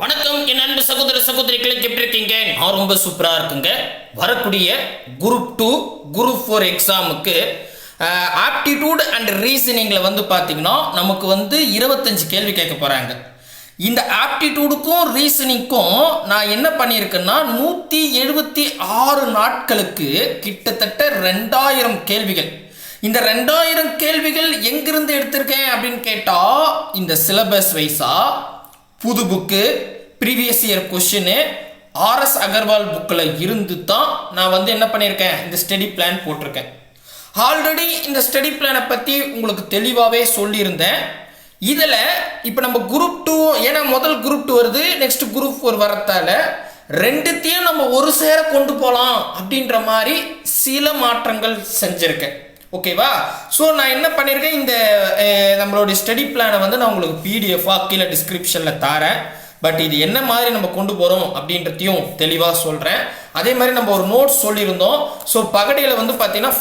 வணக்கம் என் அன்பு சகோதர சகோதரிகளை எப்படி இருக்கீங்க? நான் ரொம்ப சூப்பரா இருக்குங்க. வரக்கூடிய குரூப் டூ குரூப் ஃபோர் எக்ஸாமுக்கு ஆப்டிடியூட் அண்ட் ரீசனிங்கில் வந்து பார்த்தீங்கன்னா நமக்கு வந்து இருபத்தஞ்சு கேள்வி கேட்க போகிறாங்க இந்த ஆப்டிடியூடுக்கும் ரீசனிங்க்கும் நான் என்ன பண்ணியிருக்கேன்னா நூற்றி எழுபத்தி ஆறு நாட்களுக்கு கிட்டத்தட்ட ரெண்டாயிரம் கேள்விகள். இந்த ரெண்டாயிரம் கேள்விகள் எங்கிருந்து எடுத்திருக்கேன் அப்படின்னு கேட்டால் இந்த சிலபஸ் வைஸாக புது book previous year question RS Agarwal புக்கில் இருந்து தான் நான் வந்து என்ன பண்ணியிருக்கேன் இந்த ஸ்டடி பிளான் போட்டிருக்கேன். ஆல்ரெடி இந்த ஸ்டடி பிளானை பற்றி உங்களுக்கு தெளிவாகவே சொல்லியிருந்தேன். இதில் இப்போ நம்ம குரூப் டூ ஏன்னா முதல் குரூப் டூ வருது நெக்ஸ்ட் குரூப் ஃபோர் வரத்தால ரெண்டுத்தையும் நம்ம ஒரு சேர கொண்டு போகலாம் அப்படின்ற மாதிரி சில மாற்றங்கள் செஞ்சுருக்கேன். ஓகேவா ஸோ நான் என்ன பண்ணியிருக்கேன் இந்த அஹ், நம்மளுடைய ஸ்டடி பிளானை வந்து நான் உங்களுக்கு பிடிஎஃபாக கீழே டிஸ்கிரிப்ஷனில் தரேன். பட் இது என்ன மாதிரி நம்ம கொண்டு போகிறோம் அப்படின்றதையும் தெளிவாக சொல்கிறேன் அதே மாதிரி நம்ம ஒரு நோட்ஸ் சொல்லியிருந்தோம். ஸோ பகடியில் வந்து பார்த்தீங்கன்னா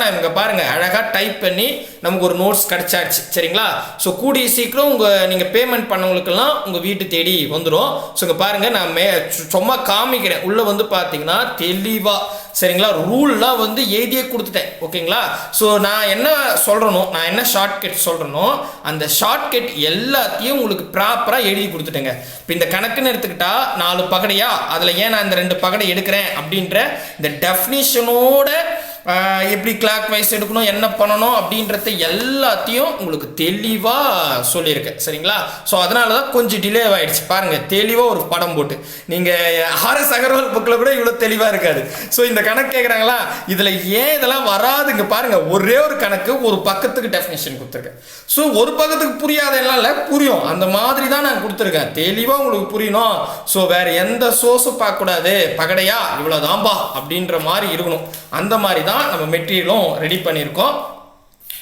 நான் இங்கே பாருங்கள் அழகாக டைப் பண்ணி நமக்கு ஒரு நோட்ஸ் கிடச்சாச்சு. சரிங்களா? ஸோ கூடிய சீக்கிரம் உங்கள் நீங்கள் பேமெண்ட் பண்ணவங்களுக்கெல்லாம் உங்கள் வீட்டு தேடி வந்துடும் ஸோ இங்கே பாருங்கள் நான் மே சு- சும்மா காமிக்கிறேன். உள்ளே வந்து பார்த்தீங்கன்னா தெளிவாக சரிங்களா? ரூல்லாம் வந்து எழுதியே கொடுத்துட்டேன். ஓகேங்களா? ஸோ நான் என்ன சொல்கிறனோ நான் என்ன ஷார்ட்கட் சொல்கிறனோ அந்த ஷார்ட்கட் எல்லாத்தையும் உங்களுக்கு ப்ராப்பராக எழுதி கொடுத்துட்டேங்க. இப்போ இந்த கணக்குன்னு எடுத்துக்கிட்டா நாலு பகடையா? அதில் ஏன் நான் இந்த ரெண்டு பகடை எடுக்கிறேன்? அப்படின்ற இந்த டெஃபினிஷனோட எப்படி கிளாக் வைஸ் எடுக்கணும் என்ன பண்ணணும் அப்படின்றத எல்லாத்தையும் உங்களுக்கு தெளிவாக சொல்லியிருக்கேன். சரிங்களா? ஸோ அதனால தான் கொஞ்சம் டிலே ஆகிடுச்சு பாருங்கள் தெளிவாக ஒரு படம் போட்டு. நீங்கள் ஆர்எஸ் அகர்வால் புக்கில் கூட இவ்வளோ தெளிவாக இருக்காது. ஸோ இந்த கணக்கு கேட்குறாங்களா இதில் ஏன் இதெல்லாம் வராதுங்க பாருங்கள் ஒரே ஒரு கணக்கு ஒரு பக்கத்துக்கு டெஃபினேஷன் கொடுத்துருக்கேன். ஸோ ஒரு பக்கத்துக்கு புரியாத எல்லாம் இல்லை புரியும். அந்த மாதிரி தான் நான் கொடுத்துருக்கேன். தெளிவாக உங்களுக்கு புரியணும். ஸோ வேறு எந்த சோர்ஸும் பார்க்கக்கூடாது. பகடையா? இவ்வளோதான்பா அப்படின்ற மாதிரி இருக்கணும். அந்த மாதிரி தான் நம்ம மெட்டீரியலும் ரெடி பண்ணியிருக்கோம்.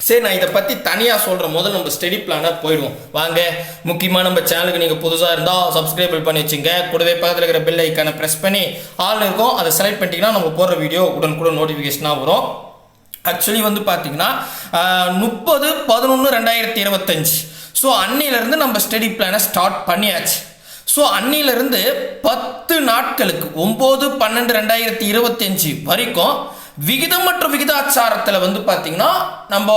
சரி நான் இதை பற்றி தனியாக சொல்கிறேன் முதல்ல நம்ம ஸ்டடி பிளானாக போயிடுவோம். வாங்க முக்கியமாக நம்ம சேனலுக்கு நீங்கள் புதுசாக இருந்தால் சப்ஸ்கிரைபிள் பண்ணி வச்சுங்க. கூடவே பக்கத்தில் இருக்கிற பெல் ஐக்கானை ப்ரெஸ் பண்ணி ஆள் இருக்கும். அதை செலக்ட் பண்ணிட்டீங்கன்னா நம்ம போடுற வீடியோ உடனுக்குடன் நோட்டிஃபிகேஷனாக வரும். ஆக்சுவலி வந்து பார்த்தீங்கன்னா முப்பது பதினொன்று ரெண்டாயிரத்தி இருபத்தஞ்சு. ஸோ அன்னையிலேருந்து நம்ம ஸ்டடி பிளானை ஸ்டார்ட் பண்ணியாச்சு. ஸோ அன்னிலிருந்து பத்து நாட்களுக்கு ஒம்பது பன்னெண்டு ரெண்டாயிரத்தி இருபத்தஞ்சு வரைக்கும் விகிதம் மற்றும் விகிதாச்சாரத்தில் வந்து பார்த்தீங்கன்னா நம்ம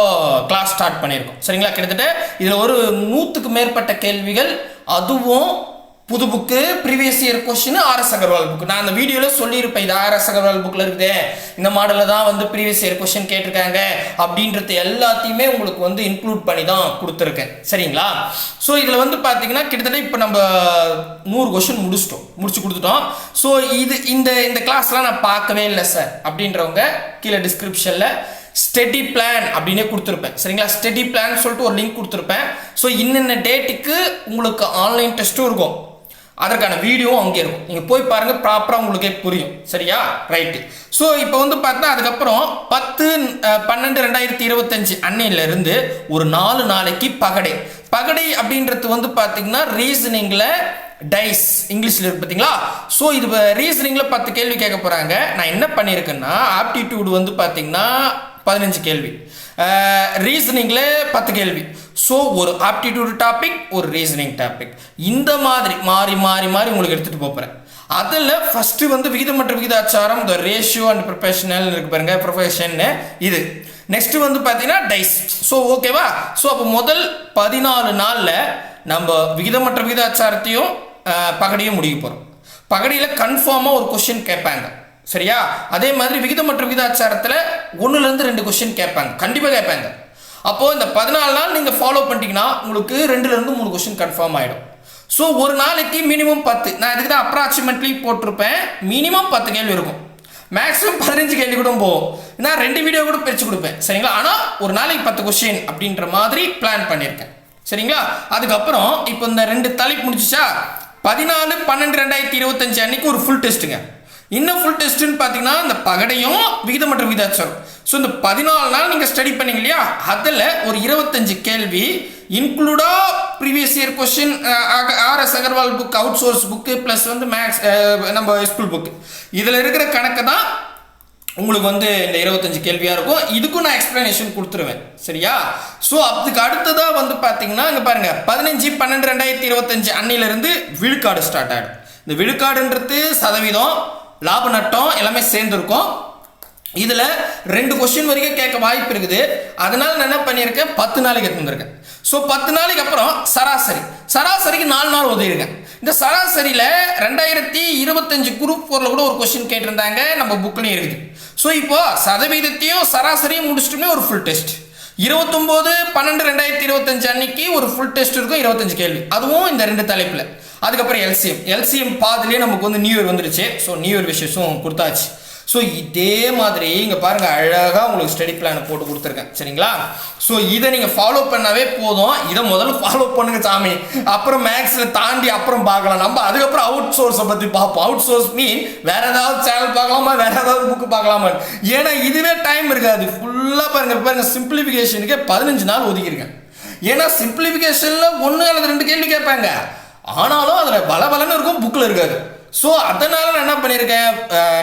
கிளாஸ் ஸ்டார்ட் பண்ணியிருக்கோம். சரிங்களா? கிட்டத்தட்ட இதில் ஒரு நூற்றுக்கு மேற்பட்ட கேள்விகள் அதுவும் புது book previous year question RS Aggarwal book நான் அந்த வீடியோவில் சொல்லியிருப்பேன் இது ஆர்எஸ் அகர்வால் புக்கில் இருக்குது. இந்த மாடலில் தான் வந்து ப்ரீவியஸ் இயர் கொஸ்டின் கேட்டிருக்காங்க. அப்படின்றது எல்லாத்தையுமே உங்களுக்கு வந்து இன்க்ளூட் பண்ணி தான் கொடுத்துருக்கேன். சரிங்களா? ஸோ இதில் வந்து பார்த்தீங்கன்னா கிட்டத்தட்ட இப்போ நம்ம நூறு கொஸ்டின் முடிச்சிட்டோம். முடிச்சு கொடுத்துட்டோம். ஸோ இது இந்த இந்த கிளாஸ்லாம் நான் பார்க்கவே இல்லை சார் அப்படின்றவங்க கீழே டிஸ்கிரிப்ஷனில் ஸ்டெடி பிளான் அப்படின்னே கொடுத்துருப்பேன். சரிங்களா? ஸ்டெடி பிளான் சொல்லிட்டு ஒரு லிங்க் கொடுத்துருப்பேன். ஸோ இன்னென்ன டேட்டுக்கு உங்களுக்கு ஆன்லைன் டெஸ்ட்டும் இருக்கும்? அதற்கான வீடியோவும் அங்கே இருக்கும். நீங்கள் போய் பாருங்கள் ப்ராப்பராக உங்களுக்கே புரியும். சரியா? ரைட்டு ஸோ இப்போ வந்து பார்த்தா அதுக்கப்புறம் பத்து பன்னெண்டு ரெண்டாயிரத்தி இருபத்தஞ்சு அன்னையிலேருந்து ஒரு நாலு நாளைக்கு பகடை. பகடை அப்படின்றது வந்து பார்த்தீங்கன்னா ரீசனிங்கில் டைஸ் இங்கிலீஷில் இருக்கு பார்த்தீங்களா? ஸோ இது ரீசனிங்கில் பத்து கேள்வி கேட்க போகிறாங்க நான் என்ன பண்ணியிருக்கேன்னா ஆப்டிடியூடு வந்து பார்த்தீங்கன்னா பதினஞ்சு கேள்வி. ரீசனிங்கில் பத்து கேள்வி. ஸோ ஒரு ஆப்டிடியூட் டாபிக் ஒரு ரீசனிங் டாபிக் இந்த மாதிரி மாறி மாறி மாறி உங்களுக்கு எடுத்துகிட்டு போகிறேன் அதில் ஃபஸ்ட்டு வந்து விகிதமற்ற விகிதாச்சாரம் இந்த ரேஷியோ அண்ட் ப்ரொஃபஷனல் இருக்கு பாருங்க ப்ரொஃபஷன் இது. நெக்ஸ்ட் வந்து பார்த்தீங்கன்னா டைஸ் ஸோ ஓகேவா ஸோ அப்போ முதல் பதினாலு நாளில் நம்ம விகிதமற்ற விகிதாச்சாரத்தையும் பகடியும் முடிக்க போகிறோம் பகடியில் கன்ஃபார்மாக ஒரு கொஷின் கேட்பாங்க. சரியா? அதே மாதிரி விகிதம் மற்றும் விகிதாச்சாரத்தில் ஒன்றுலேருந்து ரெண்டு கொஷின் கேட்பாங்க. கண்டிப்பாக கேட்பாங்க. அப்போது இந்த பதினாலு நாள் நீங்கள் ஃபாலோ பண்ணிட்டீங்கன்னா உங்களுக்கு ரெண்டுலேருந்து மூணு கொஷின் கன்ஃபார்ம் ஆகிடும் ஸோ ஒரு நாளைக்கு மினிமம் பத்து. நான் இதுக்கு தான் அப்ராக்சிமேட்லி போட்டிருப்பேன். மினிமம் பத்து கேள்வி இருக்கும். மேக்ஸிமம் பதினஞ்சு கேள்வி கூட போகும். நான் ரெண்டு வீடியோ கூட பிரித்து கொடுப்பேன். சரிங்களா? ஆனால் ஒரு நாளைக்கு பத்து கொஷின் அப்படின்ற மாதிரி பிளான் பண்ணியிருக்கேன். சரிங்களா? அதுக்கப்புறம் இப்போ இந்த ரெண்டு தலைப்பு முடிஞ்சிச்சா? பதினாலு பன்னெண்டு ரெண்டாயிரத்தி இருபத்தஞ்சு அன்னைக்கு ஒரு ஃபுல் டெஸ்ட்டுங்க இன்னும் ஃபுல் டெஸ்ட்டுன்னு பார்த்தீங்கன்னா இந்த பகடையும் விகிதமற்ற விகிதாச்சாரம். ஸோ இந்த பதினாலு நாள் நீங்கள் ஸ்டடி பண்ணீங்க இல்லையா? அதில் ஒரு இருபத்தஞ்சு கேள்வி இன்க்ளூடா previous year question RS Aggarwal book out source book plus வந்து மேக்ஸ் நம்ம ஸ்கூல் புக்கு இதில் இருக்கிற கணக்கு தான் உங்களுக்கு வந்து இந்த இருபத்தஞ்சு கேள்வியாக இருக்கும். இதுக்கும் நான் எக்ஸ்ப்ளனேஷன் கொடுத்துருவேன். சரியா? ஸோ அதுக்கு அடுத்ததாக வந்து பார்த்தீங்கன்னா இங்கே பாருங்க. பதினஞ்சு பன்னெண்டு ரெண்டாயிரத்தி இருபத்தஞ்சு அன்னையிலேருந்து விழுக்காடு ஸ்டார்ட் ஆகிடும் இந்த விழுக்காடுன்றது சதவீதம். லாப நட்டம் எல்லாமே சேர்ந்துருக்கும். இதில் ரெண்டு கொஸ்டின் வரைக்கும் கேட்க வாய்ப்பு இருக்குது. அதனால நான் என்ன பண்ணியிருக்கேன்? பத்து நாளைக்கு எடுத்துருக்கேன் ஸோ பத்து நாளைக்கு அப்புறம் சராசரி. சராசரிக்கு நாலு நாள் உதவிருக்கேன் இந்த சராசரியில் ரெண்டாயிரத்தி இருபத்தஞ்சு குரூப் ஃபோரில் கூட ஒரு கொஸ்டின் கேட்டிருந்தாங்க. நம்ம புக்லேயும் இருக்குது. ஸோ இப்போது சதவீதத்தையும் சராசரியும் முடிச்சிட்டோம்னே ஒரு ஃபுல் டெஸ்ட் இருபத்தொம்போது பன்னெண்டு ரெண்டாயிரத்தி இருபத்தஞ்சு அன்னைக்கு ஒரு ஃபுல் டெஸ்ட் இருக்கும். இருபத்தஞ்சு கேள்வி. அதுவும் இந்த ரெண்டு தலைப்பில். அதுக்கப்புறம் எல்சிஎம். எல்சிஎம் பாதிலே நமக்கு வந்து நியூ இயர் வந்துருச்சு. ஸோ நியூ இயர் விஷஸும் கொடுத்தாச்சு. ஸோ இதே மாதிரி இங்கே பாருங்கள் அழகாக உங்களுக்கு ஸ்டடி பிளானை போட்டு கொடுத்துருக்கேன். சரிங்களா? ஸோ இதை நீங்கள் ஃபாலோ பண்ணாவே போதும். இதை முதல்ல ஃபாலோ பண்ணுங்க சாமி. அப்புறம் மேக்ஸில் தாண்டி அப்புறம் பார்க்கலாம். நம்ம அதுக்கப்புறம் அவுட் சோர்ஸை பற்றி பார்ப்போம். அவுட் சோர்ஸ் மீன் வேற ஏதாவது சேனல் பார்க்கலாமா? வேற ஏதாவது புக்கு பார்க்கலாமா? ஏன்னா இதுவே டைம் இருக்காது. ஃபுல்லாக பாருங்க பாருங்கள் சிம்பிளிஃபிகேஷனுக்கே பதினஞ்சு நாள் ஒதுக்கியிருக்கேன். ஏன்னா சிம்பிளிஃபிகேஷனில் ஒன்று அல்லது ரெண்டு கேள்வி கேட்பாங்க. ஆனாலும் அதில் பல பலன்னு இருக்கும் புக்கில் இருக்காது. ஸோ அதனால நான் என்ன பண்ணியிருக்கேன்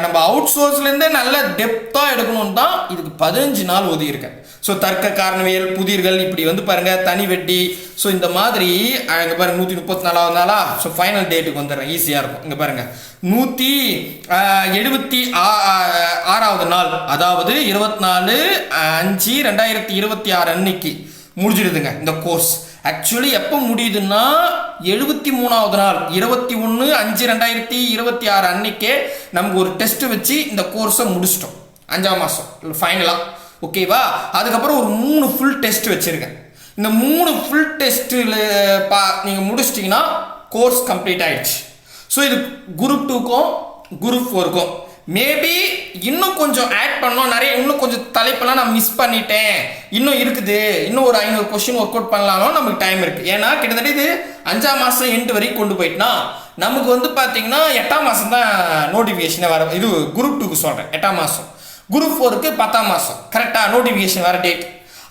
நம்ம அவுட் சோர்ஸ்லேருந்தே நல்ல டெப்த்தாக எடுக்கணும்னு தான் இதுக்கு பதினஞ்சு நாள் ஒதுக்கியிருக்கேன். ஸோ தர்க்க காரணவியல் புதிர்கள் இப்படி வந்து பாருங்கள் தனி வெட்டி. ஸோ இந்த மாதிரி இங்கே பாருங்க நூற்றி முப்பத்தி நாலாவது நாளா? ஸோ ஃபைனல் டேட்டுக்கு வந்துடுறேன். ஈஸியாக இருக்கும். இங்கே பாருங்க. நூற்றி எழுபத்தி ஆறாவது நாள். அதாவது இருபத்தி நாலு அஞ்சு ரெண்டாயிரத்தி இருபத்தி ஆறு அன்னைக்கு. முடிஞ்சிடுதுங்க இந்த கோர்ஸ் ஆக்சுவலி எப்போ முடியுதுன்னா எழுபத்தி மூணாவது நாள் இருபத்தி ஒன்று அஞ்சு ரெண்டாயிரத்தி இருபத்தி ஆறு அன்னைக்கே நமக்கு ஒரு டெஸ்ட் வச்சு இந்த கோர்ஸை முடிச்சிட்டோம். அஞ்சாம் மாதம் ஃபைனலாக ஓகேவா அதுக்கப்புறம் ஒரு மூணு ஃபுல் டெஸ்ட் வச்சுருக்கேன். இந்த மூணு ஃபுல் டெஸ்ட்டில் பா நீங்கள் முடிச்சிட்டிங்கன்னா கோர்ஸ் கம்ப்ளீட் ஆகிடுச்சு ஸோ இது குரூப் டூக்கும் குரூப் ஃபோருக்கும் மேபி இன்னும் கொஞ்சம் ஆட் பண்ணோம் நிறைய இன்னும் கொஞ்சம் தலைப்பெல்லாம் நான் மிஸ் பண்ணிட்டேன். இன்னும் இருக்குது. இன்னும் ஒரு ஐநூறு கொஸ்டின் ஒர்க் அவுட் பண்ணலாம்னு நமக்கு டைம் இருக்குது ஏன்னா கிட்டத்தட்ட இது அஞ்சாம் மாதம் எண்டு வரைக்கும் கொண்டு போயிட்டுனா நமக்கு வந்து பார்த்தீங்கன்னா எட்டாம் மாதம் தான் நோட்டிஃபிகேஷனே வர இது குரூப் டூக்கு சொல்கிறேன் எட்டாம் மாதம் குரூப் ஃபோருக்கு பத்தாம் மாதம் கரெக்டாக நோட்டிஃபிகேஷன் வர டேட்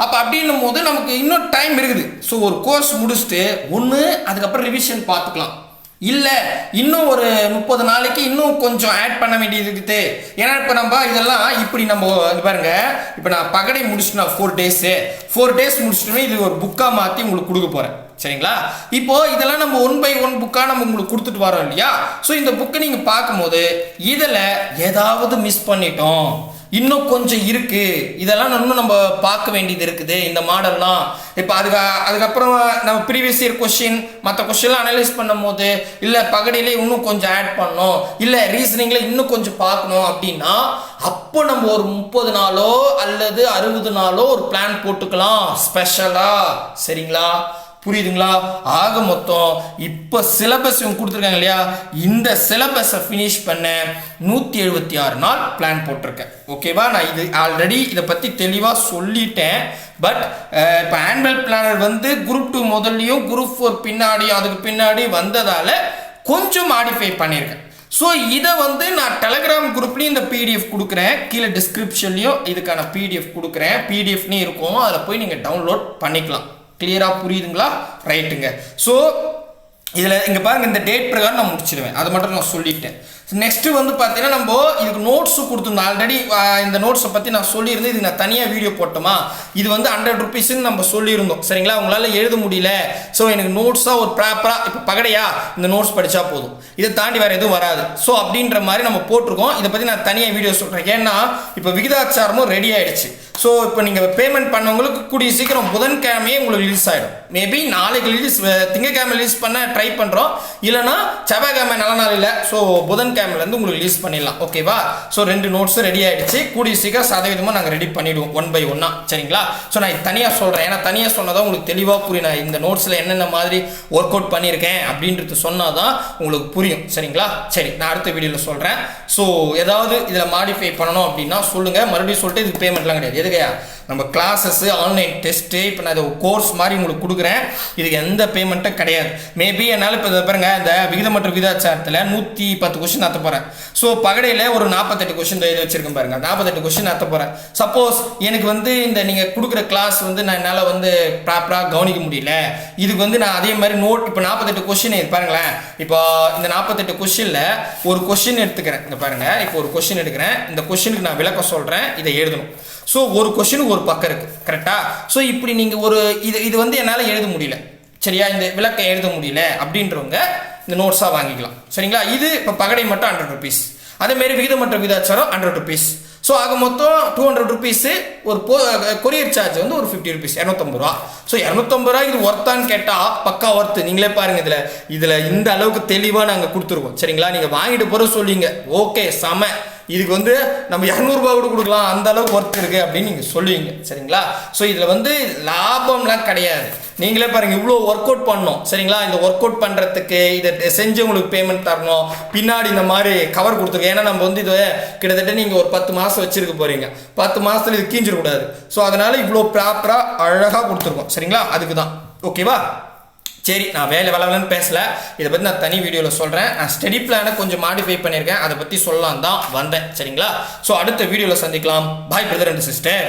அப்போ அப்படின்னும் போது நமக்கு இன்னும் டைம் இருக்குது. ஸோ ஒரு கோர்ஸ் முடிச்சுட்டு ஒன்று அதுக்கப்புறம் ரிவிஷன் பார்த்துக்கலாம். இல்லை இன்னும் ஒரு முப்பது நாளைக்கு இன்னும் கொஞ்சம் ஆட் பண்ண வேண்டியது இருக்குது. ஏன்னா இப்போ நம்ம இதெல்லாம் இப்படி நம்ம இது பாருங்க. இப்போ நான் பகடை முடிச்சுட்டு ஃபோர் டேஸு ஃபோர் டேஸ் முடிச்சுட்டோன்னே இது ஒரு புக்காக மாற்றி உங்களுக்கு கொடுக்க போகிறேன் சரிங்களா? இப்போ இதெல்லாம் நம்ம ஒன் பை ஒன் புக்காக நம்ம உங்களுக்கு கொடுத்துட்டு வரோம் இல்லையா? ஸோ இந்த புக்கை நீங்கள் பார்க்கும்போது இதில் ஏதாவது மிஸ் பண்ணிட்டோம். இன்னும் கொஞ்சம் இருக்கு. இதெல்லாம் இன்னும் நம்ம பார்க்க வேண்டியது இருக்குது. இந்த மாடல்லாம் இப்போ அதுக்கு அதுக்கப்புறம் நம்ம ப்ரீவியஸ் இயர் கொஷின் மற்ற கொஷின்லாம் அனலைஸ் பண்ணும் போது இல்லை பகடியிலே இன்னும் கொஞ்சம் ஆட் பண்ணணும் இல்லை ரீசனிங்கில் இன்னும் கொஞ்சம் பார்க்கணும் அப்படின்னா அப்போ நம்ம ஒரு முப்பது நாளோ அல்லது அறுபது நாளோ ஒரு பிளான் போட்டுக்கலாம். ஸ்பெஷலாக சரிங்களா? புரியுதுங்களா? ஆக மொத்தம் இப்போ சிலபஸ் இவங்க கொடுத்துருக்காங்க இல்லையா? இந்த சிலபஸை ஃபினிஷ் பண்ண நூற்றி எழுபத்தி ஆறு நாள் பிளான் போட்டிருக்கேன். ஓகேவா நான் இது ஆல்ரெடி இதை பற்றி தெளிவாக சொல்லிட்டேன். பட் இப்போ ஆனுவல் பிளானர் வந்து குரூப் டூ முதல்லையும் குரூப் ஃபோர் பின்னாடியும் அதுக்கு பின்னாடி வந்ததால் கொஞ்சம் மாடிஃபை பண்ணியிருக்கேன். ஸோ இதை வந்து நான் டெலகிராம் குரூப்லேயும் இந்த பிடிஎஃப் கொடுக்குறேன். கீழே டிஸ்கிரிப்ஷன்லையும் இதுக்கான பிடிஎஃப் கொடுக்குறேன். பிடிஎஃப்னே இருக்கும். அதில் போய் நீங்கள் டவுன்லோட் பண்ணிக்கலாம். கிளியராக புரியுதுங்களா? ரைட்டுங்க ஸோ இதில் இங்கே பாருங்க இந்த டேட் பிரகாரம் நான் முடிச்சிடுவேன் அதை மட்டும் நான் சொல்லிட்டேன். நெக்ஸ்ட்டு வந்து பார்த்தீங்கன்னா நம்ம இதுக்கு நோட்ஸு கொடுத்துருந்தோம் ஆல்ரெடி இந்த நோட்ஸை பற்றி நான் சொல்லியிருந்தேன் இது நான் தனியாக வீடியோ போட்டோமா? இது வந்து ஹண்ட்ரட் ருபீஸ்ன்னு நம்ம சொல்லியிருந்தோம். சரிங்களா? உங்களால் எழுத முடியல. ஸோ எனக்கு நோட்ஸாக ஒரு ப்ராப்பராக இப்போ பகடையா? இந்த நோட்ஸ் படித்தா போதும். இதை தாண்டி வேறு எதுவும் வராது. ஸோ அப்படின்ற மாதிரி நம்ம போட்டிருக்கோம். இதை பற்றி நான் தனியாக வீடியோ சொல்கிறேன் ஏன்னா இப்போ விகிதாச்சாரமும் ரெடி ஆகிடுச்சு ஸோ இப்போ நீங்கள் பேமெண்ட் பண்ணவங்களுக்கு கூடிய சீக்கிரம் புதன்கிழமையே உங்களுக்கு ரிலீஸ் ஆகிடும் மேபி நாளைக்கு ரிலீஸ் திங்கக்கிழமை ரிலீஸ் பண்ண ட்ரை பண்ணுறோம் இல்லைனா செவ்வாய்க்கிழமை நல்ல நாள் இல்லை. ஸோ புதன்கிழமைலேருந்து உங்களுக்கு ரிலீஸ் பண்ணிடலாம். ஓகேவா ஸோ ரெண்டு நோட்ஸும் ரெடி ஆகிடுச்சு கூடிய சீக்கிரம் சதவீதமாக நாங்கள் ரெடி பண்ணிவிடுவோம் ஒன் பை ஒன்னாக சரிங்களா? ஸோ நான் இது தனியாக சொல்கிறேன் ஏன்னா தனியாக சொன்னதான் உங்களுக்கு தெளிவாக புரியும். நான் இந்த நோட்ஸில் என்னென்ன மாதிரி ஒர்க் அவுட் பண்ணியிருக்கேன் அப்படின்றது சொன்னால் தான் உங்களுக்கு புரியும். சரிங்களா? சரி நான் அடுத்த வீடியோவில் சொல்கிறேன் ஸோ ஏதாவது இதில் மாடிஃபை பண்ணணும் அப்படின்னா சொல்லுங்கள் மறுபடியும் சொல்லிட்டு இதுக்கு பேமெண்ட்லாம் கிடையாது. எதுக்கையா நம்ம கிளாஸஸ்ஸு ஆன்லைன் டெஸ்ட்டு இப்போ நான் இதை கோர்ஸ் மாதிரி உங்களுக்கு கொடுக்குறேன். இதுக்கு எந்த பேமெண்ட்டும் கிடையாது. மேபி என்னால் இப்போ இதை பாருங்க இந்த விகிதமற்ற விகிதாச்சாரத்தில் நூற்றி பத்து கொஷின் அத்த போகிறேன் ஸோ பகடையில் ஒரு நாற்பத்தெட்டு கொஷின் எழுதி வச்சிருக்கேன் பாருங்க. நாற்பத்தெட்டு கொஷின் அத்த போகிறேன் சப்போஸ் எனக்கு வந்து இந்த நீங்கள் கொடுக்குற கிளாஸ் வந்து நான் என்னால் வந்து ப்ராப்பராக கவனிக்க முடியல. இதுக்கு வந்து நான் அதே மாதிரி நோட் இப்போ நாற்பத்தெட்டு கொஷின் பாருங்களேன். இப்போ இந்த நாற்பத்தெட்டு கொஷினில் ஒரு கொஷின் எடுத்துக்கிறேன். இந்த பாருங்கள் இப்போ ஒரு கொஸ்டின் எடுக்கிறேன். இந்த கொஷினுக்கு நான் விளக்கம் சொல்கிறேன் இதை எழுதணும். ஸோ ஒரு கொஷின் ஒரு பக்கம் இருக்குது கரெக்டாக ஸோ இப்படி நீங்கள் ஒரு இது இது வந்து என்னால் எழுத முடியல. சரியா? இந்த விளக்கம் எழுத முடியல அப்படின்றவங்க இந்த நோட்ஸாக வாங்கிக்கலாம். சரிங்களா? இது இப்போ பகடை மட்டும் ஹண்ட்ரட் ருபீஸ் அதேமாரி விகிதமற்ற விகிதாச்சாரம் ஹண்ட்ரட் ருபீஸ் ஸோ ஆக மொத்தம் டூ ஹண்ட்ரட் ருபீஸு ஒரு போ கொரியர் சார்ஜ் வந்து ஒரு ஃபிஃப்டி ருபீஸ் இரநூத்தம்பது ரூபா. ஸோ இரநூத்தம்பது ரூபா இது ஒர்த்தான்னு கேட்டால் பக்கா ஒர்த்து நீங்களே பாருங்கள் இதில். இதில் இந்த அளவுக்கு தெளிவாக நாங்கள் கொடுத்துருவோம். சரிங்களா? நீங்கள் வாங்கிட்டு போகிற சொல்லிங்க. ஓகே செம. இதுக்கு வந்து நம்ம இரநூறுபா கூட கொடுக்கலாம் அந்த அளவுக்கு ஒர்த் இருக்கு அப்படின்னு நீங்கள் சொல்லுவீங்க. சரிங்களா? ஸோ இதில் வந்து லாபம்லாம் கிடையாது. நீங்களே பாருங்க இவ்வளோ ஒர்க் அவுட் பண்ணோம். சரிங்களா? இந்த ஒர்க் அவுட் பண்ணுறதுக்கு இதை செஞ்சவங்களுக்கு பேமெண்ட் தரணும். பின்னாடி இந்த மாதிரி கவர் கொடுத்துருக்கோம். ஏன்னா நம்ம வந்து இதை கிட்டத்தட்ட நீங்கள் ஒரு பத்து மாதம் வச்சிருக்க போறீங்க. பத்து மாதத்துல இது கீஞ்சிடக்கூடாது. ஸோ அதனால இவ்வளோ ப்ராப்பராக அழகாக கொடுத்துருக்கோம். சரிங்களா? அதுக்கு தான் ஓகேவா சரி நான் வேலை வளவலன்னு பேசலை. இதை பற்றி நான் தனி வீடியோவில் சொல்கிறேன் நான் ஸ்டடி பிளானை கொஞ்சம் மாடிஃபை பண்ணியிருக்கேன். அதை பற்றி சொல்லலாம் தான் வந்தேன். சரிங்களா? ஸோ அடுத்த வீடியோவில் சந்திக்கலாம். பாய் பிரதர் அண்ட் சிஸ்டர்